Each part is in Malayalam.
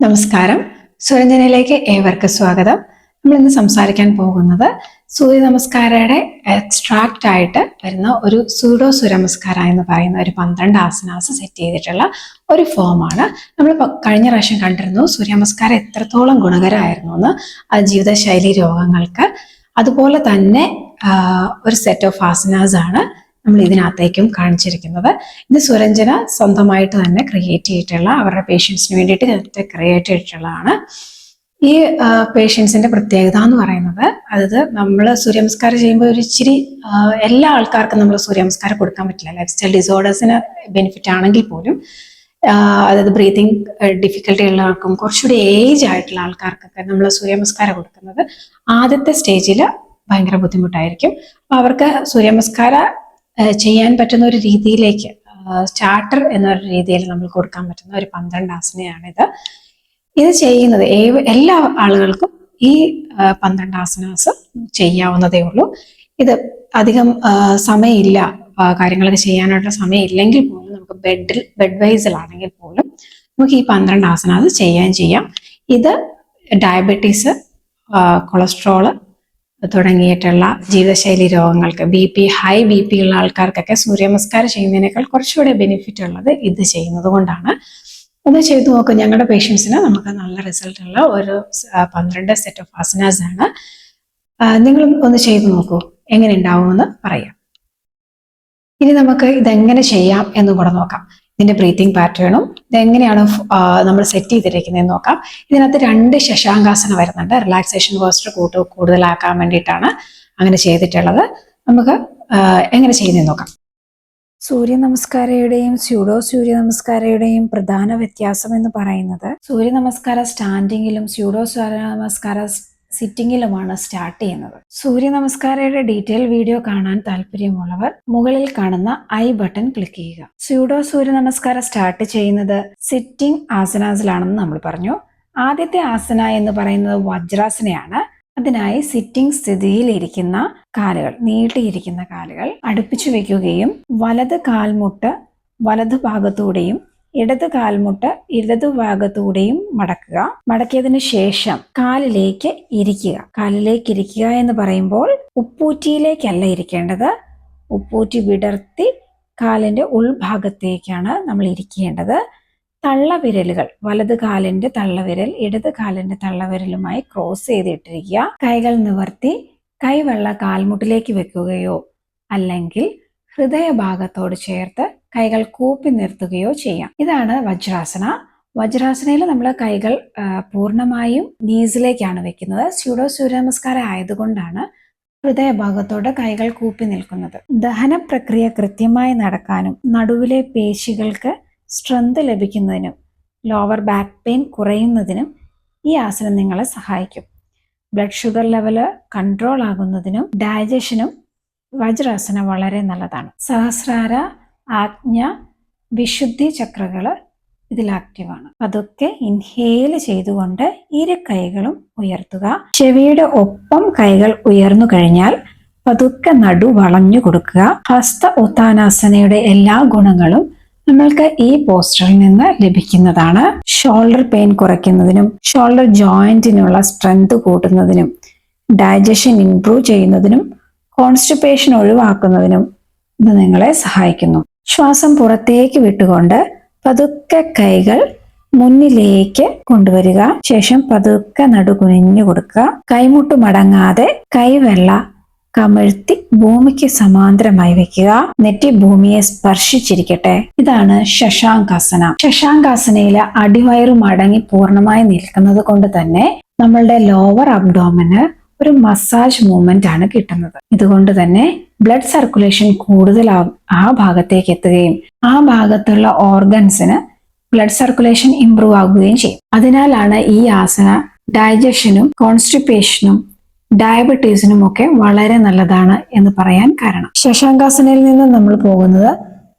നമസ്കാരം. സുരഞ്ജനയിലേക്ക് ഏവർക്കും സ്വാഗതം. നമ്മൾ ഇന്ന് സംസാരിക്കാൻ പോകുന്നത് സൂര്യ നമസ്കാരയുടെ എക്സ്ട്രാക്റ്റ് ആയിട്ട് വരുന്ന ഒരു സൂഡോ സൂര്യനമസ്കാര എന്ന് പറയുന്ന ഒരു പന്ത്രണ്ട് ആസനാസ് സെറ്റ് ചെയ്തിട്ടുള്ള ഒരു ഫോമാണ് നമ്മൾ കഴിഞ്ഞ പ്രാവശ്യം കണ്ടിരുന്നു സൂര്യമസ്കാരം എത്രത്തോളം ഗുണകരമായിരുന്നു എന്ന് ജീവിതശൈലി രോഗങ്ങൾക്ക് അതുപോലെ തന്നെ ഒരു സെറ്റ് ഓഫ് ആസനാസ് ആണ്. നമ്മൾ ഇതിനകത്തേക്കും കാണിച്ചിരിക്കുന്നത്. ഇത് സുരഞ്ജന സ്വന്തമായിട്ട് തന്നെ ക്രിയേറ്റ് ചെയ്തിട്ടുള്ള അവരുടെ പേഷ്യൻസിന് വേണ്ടിയിട്ട് ക്രിയേറ്റ് ചെയ്തിട്ടുള്ളതാണ്. ഈ പേഷ്യൻസിന്റെ പ്രത്യേകത എന്ന് പറയുന്നത് അതായത് നമ്മൾ സൂര്യനമസ്കാരം ചെയ്യുമ്പോൾ ഒരു ഇച്ചിരി എല്ലാ ആൾക്കാർക്കും നമ്മൾ സൂര്യനമസ്കാരം കൊടുക്കാൻ പറ്റില്ല. ലൈഫ് സ്റ്റൈൽ ഡിസോർഡേഴ്സിന് ബെനിഫിറ്റ് ആണെങ്കിൽ പോലും അതായത് ബ്രീതിങ് ഡിഫിക്കൽട്ടി ഉള്ളവർക്കും കുറച്ചുകൂടി ഏജ് ആയിട്ടുള്ള ആൾക്കാർക്കൊക്കെ നമ്മൾ സൂര്യനമസ്കാരം കൊടുക്കുന്നത് ആദ്യത്തെ സ്റ്റേജിൽ ഭയങ്കര ബുദ്ധിമുട്ടായിരിക്കും. അവർക്ക് സൂര്യനമസ്കാര ചെയ്യാൻ പറ്റുന്ന ഒരു രീതിയിലേക്ക് സ്റ്റാർട്ടർ എന്നൊരു രീതിയിൽ നമ്മൾ കൊടുക്കാൻ പറ്റുന്ന ഒരു പന്ത്രണ്ട് ആസനയാണിത്. ഇത് ചെയ്യുന്നത് എല്ലാ ആളുകൾക്കും ഈ പന്ത്രണ്ട് ആസനാസ് ചെയ്യാവുന്നതേ ഉള്ളൂ. ഇത് അധികം സമയമില്ല. കാര്യങ്ങളൊക്കെ ചെയ്യാനായിട്ട് സമയമില്ലെങ്കിൽ പോലും നമുക്ക് ബെഡിൽ ബെഡ് വൈസിലാണെങ്കിൽ പോലും നമുക്ക് ഈ പന്ത്രണ്ട് ആസനാസ് ചെയ്യാൻ ചെയ്യാം. ഇത് ഡയബറ്റീസ് കൊളസ്ട്രോൾ തുടങ്ങിയിട്ടുള്ള ജീവിതശൈലി രോഗങ്ങൾക്ക് B P high B P ഉള്ള ആൾക്കാർക്കൊക്കെ സൂര്യനമസ്കാരം ചെയ്യുന്നതിനേക്കാൾ കുറച്ചുകൂടെ ബെനിഫിറ്റ് ഉള്ളത് ഇത് ചെയ്യുന്നത് കൊണ്ടാണ്. അത് ചെയ്തു നോക്കും ഞങ്ങളുടെ പേഷ്യൻസിന് നമുക്ക് നല്ല റിസൾട്ട് ഉള്ള ഒരു പന്ത്രണ്ട് സെറ്റ് ഓഫ് ആസനാസ് ആണ്. നിങ്ങളും ഒന്ന് ചെയ്തു നോക്കൂ എങ്ങനെ ഉണ്ടാവുമെന്ന് പറയാം. ഇനി നമുക്ക് ഇതെങ്ങനെ ചെയ്യാം എന്ന് കൂടെ നോക്കാം. ഇതിന്റെ ബ്രീത്തിങ് പാറ്റേണും ഇതെങ്ങനെയാണ് നമ്മൾ സെറ്റ് ചെയ്തിരിക്കുന്നതെന്ന് നോക്കാം. ഇതിനകത്ത് രണ്ട് ശശാങ്കാസനം വരുന്നുണ്ട്. റിലാക്സേഷൻ പോസ്റ്റർ കൂട്ട് കൂടുതലാക്കാൻ വേണ്ടിയിട്ടാണ് അങ്ങനെ ചെയ്തിട്ടുള്ളത്. നമുക്ക് എങ്ങനെ ചെയ്യുന്നതെന്ന് നോക്കാം. സൂര്യ നമസ്കാരയുടെയും സ്യൂഡോ സൂര്യ നമസ്കാരയുടെയും പ്രധാന വ്യത്യാസം എന്ന് പറയുന്നത് സൂര്യ നമസ്കാര സ്റ്റാൻഡിങ്ങിലും സ്യൂഡോ സൂര്യ നമസ്കാര സിറ്റിങ്ങിലുമാണ് സ്റ്റാർട്ട് ചെയ്യുന്നത്. സൂര്യ നമസ്കാരയുടെ ഡീറ്റെയിൽ വീഡിയോ കാണാൻ താല്പര്യമുള്ളവർ മുകളിൽ കാണുന്ന ഐ ബട്ടൺ ക്ലിക്ക് ചെയ്യുക. സ്യൂഡോ സൂര്യ നമസ്കാരം സ്റ്റാർട്ട് ചെയ്യുന്നത് സിറ്റിംഗ് ആസനാസിലാണെന്ന് നമ്മൾ പറഞ്ഞു. ആദ്യത്തെ ആസന എന്ന് പറയുന്നത് വജ്രാസനയാണ്. അതിനായി സിറ്റിംഗ് സ്ഥിതിയിൽ ഇരിക്കുന്ന കാലുകൾ നീട്ടിയിരിക്കുന്ന കാലുകൾ അടുപ്പിച്ചു വെക്കുകയും വലത് കാൽമുട്ട് വലതു ഭാഗത്തൂടെയും ഇടത് കാൽമുട്ട് ഇടതു ഭാഗത്തൂടെയും മടക്കുക. മടക്കിയതിന് ശേഷം കാലിലേക്ക് ഇരിക്കുക. കാലിലേക്ക് ഇരിക്കുക എന്ന് പറയുമ്പോൾ ഉപ്പൂറ്റിയിലേക്കല്ല ഇരിക്കേണ്ടത്. ഉപ്പൂറ്റി വിടർത്തി കാലിന്റെ ഉൾഭാഗത്തേക്കാണ് നമ്മൾ ഇരിക്കേണ്ടത്. തള്ളവിരലുകൾ വലത് കാലിന്റെ തള്ളവിരൽ ഇടത് കാലിന്റെ തള്ളവിരലുമായി ക്രോസ് ചെയ്തിട്ടിരിക്കുക. കൈകൾ നിവർത്തി കൈവെള്ള കാൽമുട്ടിലേക്ക് വെക്കുകയോ അല്ലെങ്കിൽ ഹൃദയഭാഗത്തോട് ചേർത്ത് കൈകൾ കൂപ്പി നിർത്തുകയോ ചെയ്യാം. ഇതാണ് വജ്രാസന. വജ്രാസനയിൽ നമ്മൾ കൈകൾ പൂർണമായും നീസിലേക്കാണ് വെക്കുന്നത്. സ്യൂഡോ സൂര്യനമസ്കാരം ആയതുകൊണ്ടാണ് ഹൃദയഭാഗത്തോട് കൈകൾ കൂപ്പി നിൽക്കുന്നത്. ദഹന പ്രക്രിയ കൃത്യമായി നടക്കാനും നടുവിലെ പേശികൾക്ക് സ്ട്രെങ്ത് ലഭിക്കുന്നതിനും ലോവർ ബാക്ക് പെയിൻ കുറയുന്നതിനും ഈ ആസനം നിങ്ങളെ സഹായിക്കും. ബ്ലഡ് ഷുഗർ ലെവൽ കൺട്രോൾ ആകുന്നതിനും ഡയജഷനും വജ്രാസനം വളരെ നല്ലതാണ്. സഹസ്രാര ആജ്ഞ വിശുദ്ധി ചക്രകൾ ഇതിൽ ആക്റ്റീവാണ് അതൊക്കെ ഇൻഹേൽ ചെയ്തുകൊണ്ട് ഇരു കൈകളും ഉയർത്തുക. ചെവിയുടെ ഒപ്പം കൈകൾ ഉയർന്നു കഴിഞ്ഞാൽ പതുക്കെ നടു വളഞ്ഞു കൊടുക്കുക. ഹസ്ത ഉത്താനാസനയുടെ എല്ലാ ഗുണങ്ങളും നമ്മൾക്ക് ഈ പോസ്റ്ററിൽ നിന്ന് ലഭിക്കുന്നതാണ്. ഷോൾഡർ പെയിൻ കുറയ്ക്കുന്നതിനും ഷോൾഡർ ജോയിന്റിനുള്ള സ്ട്രെങ്ത് കൂട്ടുന്നതിനും ഡൈജഷൻ ഇംപ്രൂവ് ചെയ്യുന്നതിനും കോൺസ്റ്റിപ്പേഷൻ ഒഴിവാക്കുന്നതിനും ഇത് നിങ്ങളെ സഹായിക്കുന്നു. ശ്വാസം പുറത്തേക്ക് വിട്ടുകൊണ്ട് പതുക്കെ കൈകൾ മുന്നിലേക്ക് കൊണ്ടുവരിക. ശേഷം പതുക്കെ നടു കുനിഞ്ഞു കൊടുക്കുക. കൈമുട്ട് മടങ്ങാതെ കൈവെള്ള കമഴ്ത്തി ഭൂമിക്ക് സമാന്തരമായി വെക്കുക. നെറ്റി ഭൂമിയെ സ്പർശിച്ചിരിക്കട്ടെ. ഇതാണ് ശശാങ്കാസന. ശശാങ്കാസനയിലെ അടിവയറ് മടങ്ങി പൂർണമായി നിൽക്കുന്നത് കൊണ്ട് തന്നെ നമ്മളുടെ ലോവർ അബ്ഡോമന് ഒരു മസാജ് മൂവ്മെന്റ് ആണ് കിട്ടുന്നത്. ഇതുകൊണ്ട് തന്നെ ബ്ലഡ് സർക്കുലേഷൻ കൂടുതൽ ആ ഭാഗത്തേക്ക് എത്തുകയും ആ ഭാഗത്തുള്ള ഓർഗൻസിന് ബ്ലഡ് സർക്കുലേഷൻ ഇംപ്രൂവ് ആകുകയും ചെയ്യും. അതിനാലാണ് ഈ ആസന ഡൈജഷനും കോൺസ്റ്റിപ്പേഷനും ഡയബറ്റീസിനും ഒക്കെ വളരെ നല്ലതാണ് എന്ന് പറയാൻ കാരണം. ശശാങ്കാസനയിൽ നിന്ന് നമ്മൾ പോകുന്നത്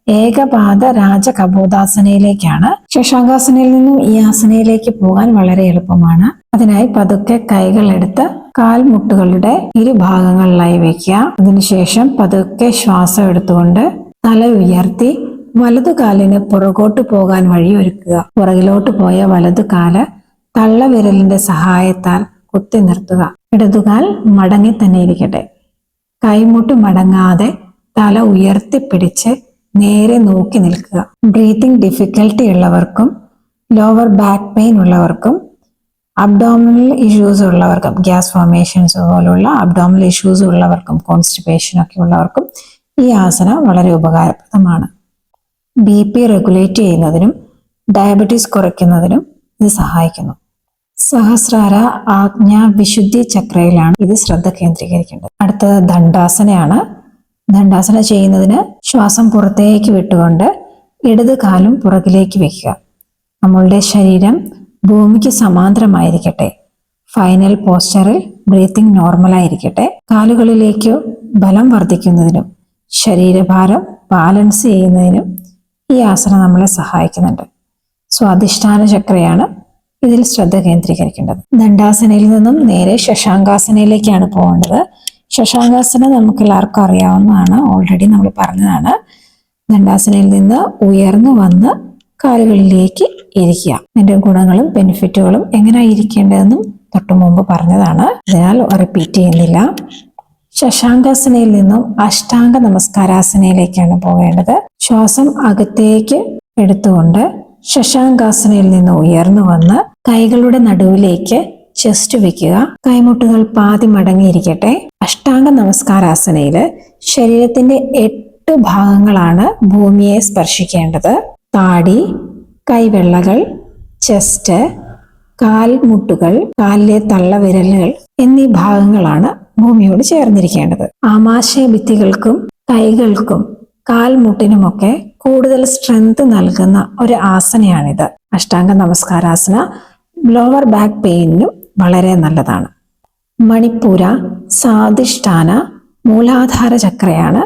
ഏകപാദ രാജകബോധാസനയിലേക്കാണ് ശശാങ്കാസനയിൽ നിന്നും ഈ ആസനയിലേക്ക് പോകാൻ വളരെ എളുപ്പമാണ്. അതിനായി പതുക്കെ കൈകൾ എടുത്ത് കാൽമുട്ടുകളുടെ ഇരുഭാഗങ്ങളിലായി വെക്കുക. അതിനുശേഷം പതുക്കെ ശ്വാസം എടുത്തുകൊണ്ട് തല ഉയർത്തി വലതു കാലിന് പുറകോട്ട് പോകാൻ വഴിയൊരുക്കുക പുറകിലോട്ട് പോയ വലതു കാൽ തള്ളവിരലിന്റെ സഹായത്താൽ കുത്തി നിർത്തുക. ഇടതുകാൽ മടങ്ങി തന്നെ ഇരിക്കട്ടെ. കൈമുട്ട് മടങ്ങാതെ തല ഉയർത്തിപ്പിടിച്ച് നേരെ നോക്കി നിൽക്കുക. ബ്രീത്തിങ് ഡിഫിക്കൽട്ടി ഉള്ളവർക്കും ലോവർ ബാക്ക് പെയിൻ ഉള്ളവർക്കും അബ്ഡോമിനൽ ഇഷ്യൂസ് ഉള്ളവർക്കും ഗ്യാസ് ഫോർമേഷൻസ് പോലുള്ള അബ്ഡോമിനൽ ഇഷ്യൂസ് ഉള്ളവർക്കും കോൺസ്റ്റിപ്പേഷൻ ഒക്കെ ഉള്ളവർക്കും ഈ ആസന വളരെ ഉപകാരപ്രദമാണ്. ബി പി റെഗുലേറ്റ് ചെയ്യുന്നതിനും ഡയബറ്റീസ് കുറയ്ക്കുന്നതിനും ഇത് സഹായിക്കുന്നു. സഹസ്രാര ആജ്ഞ വിശുദ്ധി ചക്രയിലാണ് ഇത് ശ്രദ്ധ കേന്ദ്രീകരിക്കേണ്ടത്. അടുത്തത് ദണ്ഡാസനയാണ്. ദണ്ഡാസന ചെയ്യുന്നതിന് ശ്വാസം പുറത്തേക്ക് വിട്ടുകൊണ്ട് ഇടത് കാലും പുറകിലേക്ക് വെക്കുക. നമ്മളുടെ ശരീരം ഭൂമിക്ക് സമാന്തരമായിരിക്കട്ടെ. ഫൈനൽ പോസ്ചറിൽ ബ്രീത്തിങ് നോർമലായിരിക്കട്ടെ കാലുകളിലേക്ക് ബലം വർദ്ധിക്കുന്നതിനും ശരീരഭാരം ബാലൻസ് ചെയ്യുന്നതിനും ഈ ആസനം നമ്മളെ സഹായിക്കുന്നുണ്ട്. സ്വാധിഷ്ഠാന ചക്രയാണ് ഇതിൽ ശ്രദ്ധ കേന്ദ്രീകരിക്കേണ്ടത്. ദണ്ഡാസനയിൽ നിന്നും നേരെ ശശാങ്കാസനയിലേക്കാണ് പോകേണ്ടത്. ശശാങ്കാസന നമുക്ക് എല്ലാവർക്കും അറിയാവുന്നതാണ്. ഓൾറെഡി നമ്മൾ പറഞ്ഞതാണ്. ദണ്ഡാസനയിൽ നിന്ന് ഉയർന്നു വന്ന് കാലുകളിലേക്ക് ഇരിക്കുക. അതിന്റെ ഗുണങ്ങളും ബെനിഫിറ്റുകളും എങ്ങനെ ഇരിക്കേണ്ടതെന്നും തൊട്ടു മുമ്പ് പറഞ്ഞതാണ്. അതിനാൽ റിപ്പീറ്റ് ചെയ്യുന്നില്ല. ശശാങ്കാസനയിൽ നിന്നും അഷ്ടാംഗ നമസ്കാരാസനയിലേക്കാണ് പോകേണ്ടത്. ശ്വാസം അകത്തേക്ക് എടുത്തുകൊണ്ട് ശശാങ്കാസനയിൽ നിന്ന് ഉയർന്നു വന്ന് കൈകളുടെ നടുവിലേക്ക് ചെസ്റ്റ് വെക്കുക. കൈമുട്ടുകൾ പാതി മടങ്ങിയിരിക്കട്ടെ. അഷ്ടാംഗ നമസ്കാരാസനയിൽ ശരീരത്തിന്റെ എട്ട് ഭാഗങ്ങളാണ് ഭൂമിയെ സ്പർശിക്കേണ്ടത്. താടി കൈവെള്ളകൾ ചെസ്റ്റ് കാൽമുട്ടുകൾ കാലിലെ തള്ളവിരലുകൾ എന്നീ ഭാഗങ്ങളാണ് ഭൂമിയോട് ചേർന്നിരിക്കേണ്ടത്. ആമാശയ ഭിത്തികൾക്കും കൈകൾക്കും കാൽമുട്ടിനുമൊക്കെ കൂടുതൽ സ്ട്രെങ്ത് നൽകുന്ന ഒരു ആസനയാണിത്. അഷ്ടാംഗ നമസ്കാരാസന ലോവർ ബാക്ക് പെയിനും വളരെ നല്ലതാണ്. മണിപ്പൂര സാധിഷ്ഠാന മൂലാധാര ചക്രയാണ്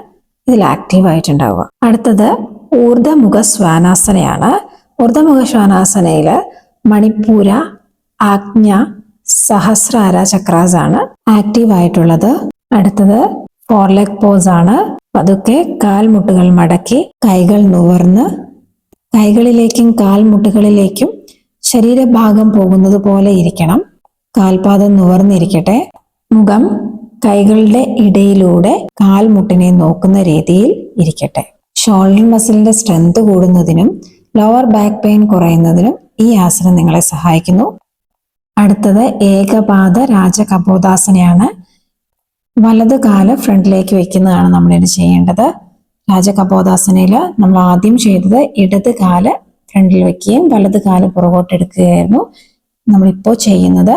ഇതിൽ ആക്റ്റീവ് ആയിട്ടുണ്ടാവുക. അടുത്തത് ഊർദ്ധമുഖ ശ്വാനാസനയാണ്. ഊർദ്ധമുഖ ശ്വാനാസനയിൽ മണിപ്പൂര ആജ്ഞ സഹസ്രാര ചക്രാസ് ആണ് ആക്റ്റീവ് ആയിട്ടുള്ളത്. അടുത്തത് ഫോർലെഗ് പോസ് ആണ്. പതുക്കെ കാൽമുട്ടുകൾ മടക്കി കൈകൾ നുവർന്ന് കൈകളിലേക്കും കാൽമുട്ടുകളിലേക്കും ശരീരഭാഗം പോകുന്നത് പോലെ ഇരിക്കണം. കാൽപാദം നിവർന്നിരിക്കട്ടെ. മുഖം കൈകളുടെ ഇടയിലൂടെ കാൽമുട്ടിനെ നോക്കുന്ന രീതിയിൽ ഇരിക്കട്ടെ. ഷോൾഡർ മസിലിന്റെ സ്ട്രെങ്ത് കൂടുന്നതിനും ലോവർ ബാക്ക് പെയിൻ കുറയുന്നതിനും ഈ ആസനം നിങ്ങളെ സഹായിക്കുന്നു. അടുത്തത് ഏകപാദ രാജകപോതാസനയാണ് വലത് കാൽ ഫ്രണ്ടിലേക്ക് വെക്കുന്നതാണ് നമ്മളിത് ചെയ്യേണ്ടത്. രാജകപോതാസനയിൽ നമ്മൾ ആദ്യം ചെയ്തത് ഇടത് കാൽ ഫ്രണ്ടിൽ വെക്കുകയും വലത് കാൽ പുറകോട്ട് എടുക്കുകയായിരുന്നു നമ്മളിപ്പോൾ ചെയ്യുന്നത്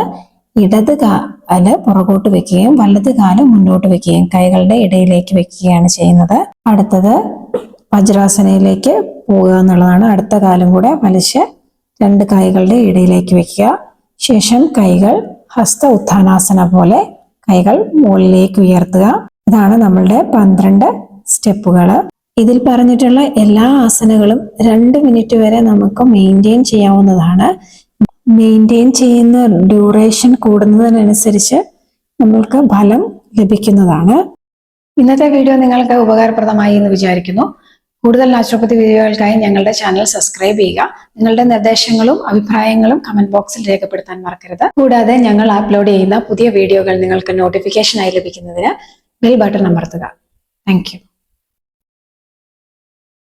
ഇടത് കാൽ പുറകോട്ട് വെക്കുകയും വലത് കാൽ മുന്നോട്ട് വെക്കുകയും കൈകളുടെ ഇടയിലേക്ക് വെക്കുകയാണ് ചെയ്യുന്നത്. അടുത്തത് വജ്രാസനയിലേക്ക് പോവുക എന്നുള്ളതാണ്. അടുത്ത കാലം കൂടെ വലിച്ച് രണ്ട് കൈകളുടെ ഇടയിലേക്ക് വെക്കുക. ശേഷം കൈകൾ ഹസ്ത ഉത്ഥാനാസന പോലെ കൈകൾ മുകളിലേക്ക് ഉയർത്തുക. ഇതാണ് നമ്മളുടെ പന്ത്രണ്ട് സ്റ്റെപ്പുകൾ ഇതിൽ പറഞ്ഞിട്ടുള്ള എല്ലാ ആസനകളും രണ്ട് മിനിറ്റ് വരെ നമുക്ക് മെയിന്റെയിൻ ചെയ്യാവുന്നതാണ്. മെയിന്റെയിൻ ചെയ്യുന്ന ഡ്യൂറേഷൻ കൂടുന്നതിനനുസരിച്ച് നമ്മൾക്ക് ഫലം ലഭിക്കുന്നതാണ്. ഇന്നത്തെ വീഡിയോ നിങ്ങൾക്ക് ഉപകാരപ്രദമായി എന്ന് വിചാരിക്കുന്നു. കൂടുതൽ നാച്ചുറോപ്പതി വീഡിയോകൾക്കായി ഞങ്ങളുടെ ചാനൽ സബ്സ്ക്രൈബ് ചെയ്യുക. നിങ്ങളുടെ നിർദ്ദേശങ്ങളും അഭിപ്രായങ്ങളും കമന്റ് ബോക്സിൽ രേഖപ്പെടുത്താൻ മറക്കരുത്. കൂടാതെ ഞങ്ങൾ അപ്ലോഡ് ചെയ്യുന്ന പുതിയ വീഡിയോകൾ നിങ്ങൾക്ക് നോട്ടിഫിക്കേഷനായി ലഭിക്കുന്നതിന് ബെൽ ബട്ടൺ അമർത്തുക. താങ്ക്